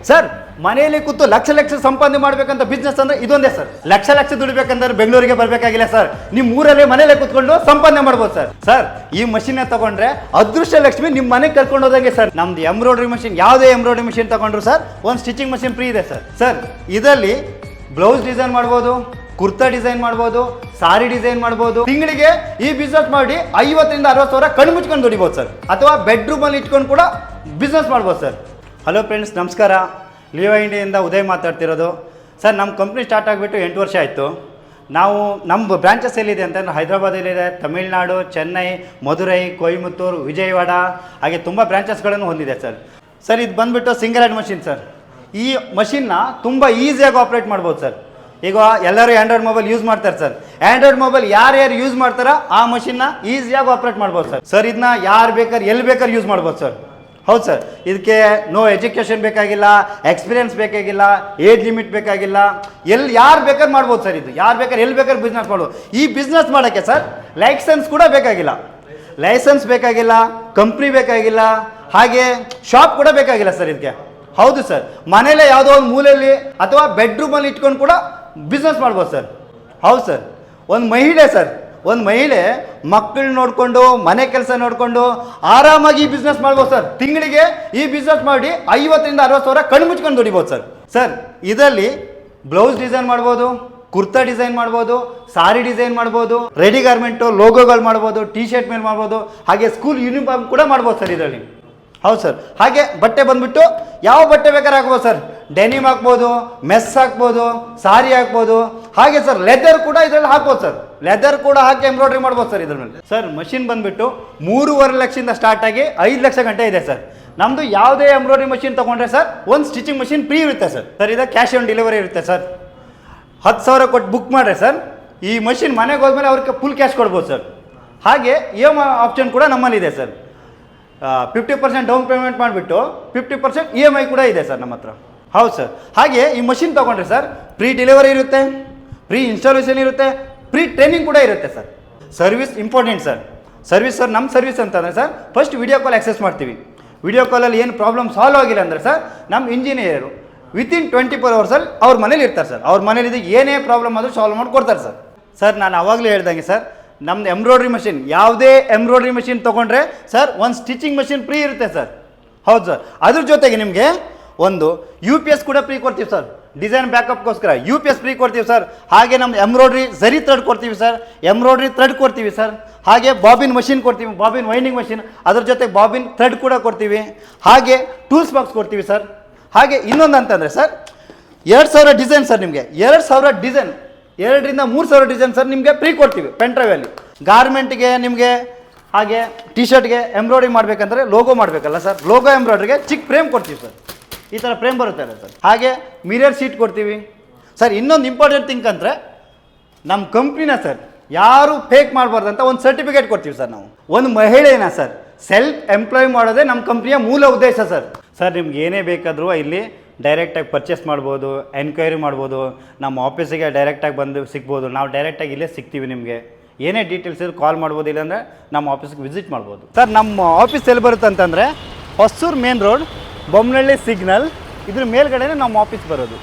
Sir ಮನೆಯಲ್ಲಿ ಕೂತು ಲಕ್ಷ ಲಕ್ಷ ಸಂಪಾದನೆ ಮಾಡ್ಬೇಕಂತ ಬಿಸ್ನೆಸ್ ಅಂದ್ರೆ ಇದೊಂದೇ ಸರ್ ಲಕ್ಷ ಲಕ್ಷ ದುಡಿಬೇಕಂದ್ರೆ ಬೆಂಗಳೂರಿಗೆ ಬರಬೇಕಾಗಿಲ್ಲ ಸರ್ ನಿಮ್ಮ ಊರಲ್ಲೇ ಮನೆಯಲ್ಲೇ ಕೂತ್ಕೊಂಡು ಸಂಪಾದನೆ ಮಾಡ್ಬೋದು ಸರ್ ಸರ್ ಈ ಮಷಿನ್ ತಗೊಂಡ್ರೆ ಅದೃಷ್ಟ ಲಕ್ಷ್ಮಿ ನಿಮ್ಮ ಮನೆಗೆ ಕರ್ಕೊಂಡು ಹೋದಂಗೆ ಸರ್ ನಮ್ದು ಎಂಬ್ರಾಯ್ಡ್ರಿ ಮಷಿನ್ ಯಾವುದೇ ಎಂಬ್ರಾಯ್ಡ್ರಿ ಮಷಿನ್ ತಗೊಂಡ್ರು ಸರ್ ಒಂದು ಸ್ಟಿಚಿಂಗ್ ಮಷಿನ್ ಫ್ರೀ ಇದೆ ಸರ್ ಸರ್ ಇದರಲ್ಲಿ ಬ್ಲೌಸ್ ಡಿಸೈನ್ ಮಾಡ್ಬೋದು, ಕುರ್ತಾ ಡಿಸೈನ್ ಮಾಡ್ಬೋದು ಸಾರಿ ಡಿಸೈನ್ ಮಾಡ್ಬೋದು. ತಿಂಗಳಿಗೆ ಈ ಬಿಸ್ನೆಸ್ ಮಾಡಿ ಐವತ್ತರಿಂದ ಅರವತ್ತು ಸಾವಿರ ಕಣ್ಣು ಮುಚ್ಕೊಂಡು ದುಡಿಬೋದು ಸರ್ ಅಥವಾ ಬೆಡ್ರೂಮಲ್ಲಿ ಇಟ್ಕೊಂಡು ಕೂಡ ಬಿಸ್ನೆಸ್ ಮಾಡ್ಬೋದು ಸರ್ ಹಲೋ ಫ್ರೆಂಡ್ಸ್ ನಮಸ್ಕಾರ. ಲಿಯೋ ಇಂಡಿಯಿಂದ ಉದಯ್ ಮಾತಾಡ್ತಿರೋದು. ಸರ್ ನಮ್ಮ ಕಂಪ್ನಿ ಸ್ಟಾರ್ಟ್ ಆಗಿಬಿಟ್ಟು ಎಂಟು ವರ್ಷ ಆಯಿತು. ನಾವು ನಮ್ಮ ಬ್ರಾಂಚಸ್ ಎಲ್ಲಿದೆ ಅಂತಂದ್ರೆ ಹೈದರಾಬಾದಲ್ಲಿದೆ, ತಮಿಳ್ನಾಡು, ಚೆನ್ನೈ, ಮಧುರೈ, ಕೊಯಮತ್ತೂರು, ವಿಜಯವಾಡ, ಹಾಗೆ ತುಂಬ ಬ್ರಾಂಚಸ್ಗಳನ್ನು ಹೊಂದಿದೆ ಸರ್ ಸರ್ ಇದು ಬಂದುಬಿಟ್ಟು ಸಿಂಗಲ್ ಹ್ಯಾಂಡ್ ಮಷಿನ್ ಸರ್ ಈ ಮಷಿನ್ನ ತುಂಬ ಈಸಿಯಾಗಿ ಆಪ್ರೇಟ್ ಮಾಡ್ಬೋದು ಸರ್ ಈಗ ಎಲ್ಲರೂ ಆ್ಯಂಡ್ರಾಯ್ಡ್ ಮೊಬೈಲ್ ಯೂಸ್ ಮಾಡ್ತಾರೆ ಸರ್ ಆ್ಯಂಡ್ರಾಯ್ಡ್ ಮೊಬೈಲ್ ಯಾರ್ಯಾರು ಯೂಸ್ ಮಾಡ್ತಾರೋ ಆ ಮಷಿನ್ನ ಈಸಿಯಾಗಿ ಆಪ್ರೇಟ್ ಮಾಡ್ಬೋದು ಸರ್ ಸರ್ ಇದನ್ನ ಯಾರು ಬೇಕಾದ್ರೆ ಎಲ್ಲಿ ಬೇಕಾದ್ರೆ ಯೂಸ್ ಮಾಡ್ಬೋದು ಸರ್ ಹೌದು ಸರ್. ಇದಕ್ಕೆ ನೋ ಎಜುಕೇಷನ್ ಬೇಕಾಗಿಲ್ಲ ಎಕ್ಸ್ಪೀರಿಯನ್ಸ್ ಬೇಕಾಗಿಲ್ಲ ಏಜ್ ಲಿಮಿಟ್ ಬೇಕಾಗಿಲ್ಲ. ಎಲ್ಲಿ ಯಾರು ಬೇಕಾದ್ರೆ ಮಾಡ್ಬೋದು ಸರ್ ಇದು. ಯಾರು ಬೇಕಾದ್ರೆ ಎಲ್ಲಿ ಬೇಕಾದ್ರೆ ಬಿಸ್ನೆಸ್ ಮಾಡ್ಬೋದು. ಈ ಬಿಸ್ನೆಸ್ ಮಾಡೋಕ್ಕೆ ಸರ್ ಲೈಸೆನ್ಸ್ ಕೂಡ ಬೇಕಾಗಿಲ್ಲ. ಲೈಸೆನ್ಸ್ ಬೇಕಾಗಿಲ್ಲ ಕಂಪ್ನಿ ಬೇಕಾಗಿಲ್ಲ, ಹಾಗೆ ಶಾಪ್ ಕೂಡ ಬೇಕಾಗಿಲ್ಲ ಸರ್ ಇದಕ್ಕೆ. ಹೌದು ಸರ್. ಮನೇಲೆ ಯಾವುದೋ ಒಂದು ಮೂಲೆಯಲ್ಲಿ ಅಥವಾ ಬೆಡ್ರೂಮಲ್ಲಿ ಇಟ್ಕೊಂಡು ಕೂಡ ಬಿಸ್ನೆಸ್ ಮಾಡ್ಬೋದು ಸರ್. ಹೌದು ಸರ್. ಒಂದು ಮಹಿಳೆ ಸರ್. ಒಂದು ಮಹಿಳೆ ಮಕ್ಕಳು ನೋಡಿಕೊಂಡು, ಮನೆ ಕೆಲಸ ನೋಡಿಕೊಂಡು ಆರಾಮಾಗಿ ಈ ಬಿಸ್ನೆಸ್ ಮಾಡ್ಬೋದು ಸರ್. ತಿಂಗಳಿಗೆ ಈ ಬಿಸ್ನೆಸ್ ಮಾಡಿ ಐವತ್ತರಿಂದ ಅರವತ್ತು ಸಾವಿರ ಕಣ್ಣು ಮುಚ್ಕೊಂಡು ದುಡಿಬೋದು ಸರ್. ಸರ್, ಇದರಲ್ಲಿ ಬ್ಲೌಸ್ ಡಿಸೈನ್ ಮಾಡ್ಬೋದು, ಕುರ್ತಾ ಡಿಸೈನ್ ಮಾಡ್ಬೋದು, ಸಾರಿ ಡಿಸೈನ್ ಮಾಡ್ಬೋದು, ರೆಡಿ ಗಾರ್ಮೆಂಟು, ಲೋಗೋಗಳು ಮಾಡ್ಬೋದು ಟಿ ಶರ್ಟ್ ಮೇಲೆ ಮಾಡ್ಬೋದು, ಹಾಗೆ ಸ್ಕೂಲ್ ಯೂನಿಫಾರ್ಮ್ ಕೂಡ ಮಾಡ್ಬೋದು ಸರ್ ಇದರಲ್ಲಿ. ಹೌದು ಸರ್. ಹಾಗೆ ಬಟ್ಟೆ ಬಂದ್ಬಿಟ್ಟು ಯಾವ ಬಟ್ಟೆ ಬೇಕಾದ್ರೆ ಹಾಕ್ಬೋದು ಸರ್. ಡೆನಿಮ್ ಹಾಕ್ಬೋದು, ಮೆಸ್ ಹಾಕ್ಬೋದು, ಸಾರಿ ಹಾಕ್ಬೋದು. ಹಾಗೆ ಸರ್ ಲೆದರ್ ಕೂಡ ಇದರಲ್ಲಿ ಹಾಕ್ಬೋದು ಸರ್. ಲೆದರ್ ಕೂಡ ಹಾಕಿ ಎಂಬ್ರಾಯ್ಡ್ರಿ ಮಾಡ್ಬೋದು ಸರ್ ಇದ್ರ ಮೇಲೆ ಸರ್ ಮಷಿನ್ ಬಂದ್ಬಿಟ್ಟು ಮೂರುವರೆ ಲಕ್ಷದಿಂದ ಸ್ಟಾರ್ಟ್ ಆಗಿ ಐದು ಲಕ್ಷ ಗಂಟೆ ಇದೆ ಸರ್ ನಮ್ಮದು ಯಾವುದೇ ಎಂಬ್ರಾಯ್ಡ್ರಿ ಮಷಿನ್ ತೊಗೊಂಡ್ರೆ ಸರ್ ಒಂದು ಸ್ಟಿಚಿಂಗ್ ಮಷಿನ್ ಫ್ರೀ ಇರುತ್ತೆ ಸರ್ ಸರ್ ಇದು ಕ್ಯಾಶ್ ಆನ್ ಡೆಲಿವರಿ ಇರುತ್ತೆ ಸರ್ ಹತ್ತು ಸಾವಿರ ಕೊಟ್ಟು ಬುಕ್ ಮಾಡ್ರೆ ಸರ್ ಈ ಮಷಿನ್ ಮನೆಗೆ ಹೋದ್ಮೇಲೆ ಅವ್ರಿಗೆ ಫುಲ್ ಕ್ಯಾಶ್ ಕೊಡ್ಬೋದು ಸರ್ ಹಾಗೆ ಇ ಎಂ ಆಪ್ಷನ್ ಕೂಡ ನಮ್ಮಲ್ಲಿದೆ sir fifty percent down payment ಮಾಡಿಬಿಟ್ಟು fifty percent E M I ಕೂಡ ಇದೆ ಸರ್ ನಮ್ಮ ಹತ್ರ. ಹೌದು ಸರ್ ಹಾಗೆ ಈ ಮಷಿನ್ ತೊಗೊಂಡ್ರೆ ಸರ್ ಫ್ರೀ ಡೆಲಿವರಿ ಇರುತ್ತೆ ಫ್ರೀ ಇನ್ಸ್ಟಾಲೇಷನ್ ಇರುತ್ತೆ ಫ್ರೀ ಟ್ರೈನಿಂಗ್ ಕೂಡ ಇರುತ್ತೆ sir. Service important sir. Service sir ನಮ್ಮ ಸರ್ವಿಸ್ ಅಂತಂದರೆ sir first video call access ಮಾಡ್ತೀವಿ. ವಿಡಿಯೋ ಕಾಲಲ್ಲಿ ಏನು ಪ್ರಾಬ್ಲಮ್ ಸಾಲ್ವ್ ಆಗಿಲ್ಲ ಅಂದರೆ ಸರ್ ನಮ್ಮ ಇಂಜಿನಿಯರು ವಿತಿನ್ ಟ್ವೆಂಟಿ ಫೋರ್ ಅವರ್ಸಲ್ಲಿ ಅವ್ರ ಮನೇಲಿ ಇರ್ತಾರೆ ಸರ್. ಅವ್ರ ಮನೇಲಿ ಏನೇ ಪ್ರಾಬ್ಲಮ್ ಆದರೂ ಸಾಲ್ವ್ ಮಾಡಿ ಕೊಡ್ತಾರೆ ಸರ್. ಸರ್ ನಾನು ಆವಾಗಲೇ ಹೇಳ್ದಂಗೆ ಸರ್ ನಮ್ಮದು ಎಂಬ್ರಾಯ್ಡ್ರಿ ಮಷಿನ್ ಯಾವುದೇ ಎಂಬ್ರಾಯ್ಡ್ರಿ ಮಷಿನ್ ತೊಗೊಂಡ್ರೆ ಸರ್, ಒಂದು ಸ್ಟಿಚಿಂಗ್ ಮಷಿನ್ ಫ್ರೀ ಇರುತ್ತೆ ಸರ್. ಹೌದು ಸರ್. ಅದ್ರ ಜೊತೆಗೆ ನಿಮಗೆ ಒಂದು ಯು ಪಿ ಎಸ್ ಕೂಡ ಫ್ರೀ ಕೊಡ್ತೀವಿ ಸರ್. ಡಿಸೈನ್ ಬ್ಯಾಕಪ್ಗೋಸ್ಕರ ಯು ಪಿ ಎಸ್ ಫ್ರೀ ಕೊಡ್ತೀವಿ ಸರ್ ಹಾಗೆ ನಮ್ಮ ಎಂಬ್ರಾಯ್ಡ್ರಿ ಸರಿ ಥ್ರೆಡ್ ಕೊಡ್ತೀವಿ ಸರ್ ಎಂಬ್ರಾಯ್ಡ್ರಿ ಥ್ರೆಡ್ ಕೊಡ್ತೀವಿ ಸರ್ ಹಾಗೆ ಬಾಬಿನ್ ಮಷಿನ್ ಕೊಡ್ತೀವಿ. ಬಾಬಿನ್ ವೈಂಡಿಂಗ್ ಮಷಿನ್ ಅದ್ರ ಜೊತೆ ಬಾಬಿನ್ ಥ್ರೆಡ್ ಕೂಡ ಕೊಡ್ತೀವಿ. ಹಾಗೆ ಟೂಲ್ಸ್ ಬಾಕ್ಸ್ ಕೊಡ್ತೀವಿ ಸರ್ ಹಾಗೆ ಇನ್ನೊಂದು ಅಂತಂದರೆ ಸರ್ ಎರಡು ಸಾವಿರ ಡಿಸೈನ್ ಸರ್ ನಿಮಗೆ. ಎರಡು ಸಾವಿರ ಡಿಸೈನ್ ಎರಡರಿಂದ ಮೂರು ಸಾವಿರ ಡಿಸೈನ್ ಸರ್ ನಿಮಗೆ ಫ್ರೀ ಕೊಡ್ತೀವಿ ಪೆಂಟ್ರೈವಲ್ಲಿ ಗಾರ್ಮೆಂಟ್ಗೆ ನಿಮಗೆ ಹಾಗೆ ಟಿ ಶರ್ಟ್ಗೆ ಎಂಬ್ರಾಯ್ಡ್ರಿ ಮಾಡಬೇಕಂದ್ರೆ ಲೋಗೋ ಮಾಡಬೇಕಲ್ಲ ಸರ್ ಲೋಗೋ ಎಂಬ್ರಾಯ್ಡ್ರಿಗೆ ಚಿಕ್ಕ ಫ್ರೇಮ್ ಕೊಡ್ತೀವಿ ಸರ್ ಈ ಥರ ಫ್ರೇಮ್ ಬರುತ್ತೆ ಅಲ್ಲ ಸರ್? ಹಾಗೆ ಮಿರರ್ ಸೀಟ್ ಕೊಡ್ತೀವಿ. ಸರ್ ಇನ್ನೊಂದು ಇಂಪಾರ್ಟೆಂಟ್ ಥಿಂಕ್ ಅಂದರೆ ನಮ್ಮ ಕಂಪ್ನಿನ ಸರ್ ಯಾರು ಫೇಕ್ ಮಾಡಬಾರ್ದು ಅಂತ ಒಂದು ಸರ್ಟಿಫಿಕೇಟ್ ಕೊಡ್ತೀವಿ ಸರ್ ನಾವು. ಒಂದು ಮಹಿಳೆಯನ್ನ ಸರ್ ಸೆಲ್ಫ್ ಎಂಪ್ಲಾಯ್ ಮಾಡೋದೇ ನಮ್ಮ ಕಂಪ್ನಿಯ ಮೂಲ ಉದ್ದೇಶ ಸರ್. ಸರ್ ನಿಮ್ಗೆ ಏನೇ ಬೇಕಾದರೂ ಇಲ್ಲಿ ಡೈರೆಕ್ಟಾಗಿ ಪರ್ಚೇಸ್ ಮಾಡ್ಬೋದು ಎನ್ಕ್ವೈರಿ ಮಾಡ್ಬೋದು ನಮ್ಮ ಆಫೀಸಿಗೆ ಡೈರೆಕ್ಟಾಗಿ ಬಂದು ಸಿಗ್ಬೋದು. ನಾವು ಡೈರೆಕ್ಟಾಗಿ ಇಲ್ಲೇ ಸಿಗ್ತೀವಿ ನಿಮಗೆ. ಏನೇ ಡೀಟೇಲ್ಸ್ ಇದ್ರೂ ಕಾಲ್ ಮಾಡ್ಬೋದು ಇಲ್ಲಾಂದರೆ ನಮ್ಮ ಆಫೀಸ್ಗೆ ವಿಸಿಟ್ ಮಾಡ್ಬೋದು. ಸರ್ ನಮ್ಮ ಆಫೀಸ್ ಎಲ್ಲಿ ಬರುತ್ತೆ ಅಂತಂದರೆ Hosur main road Bommanahalli signal ಇದ್ರ ಮೇಲ್ಗಡೆನೇ ನಮ್ಮ ಆಫೀಸ್ ಬರೋದು.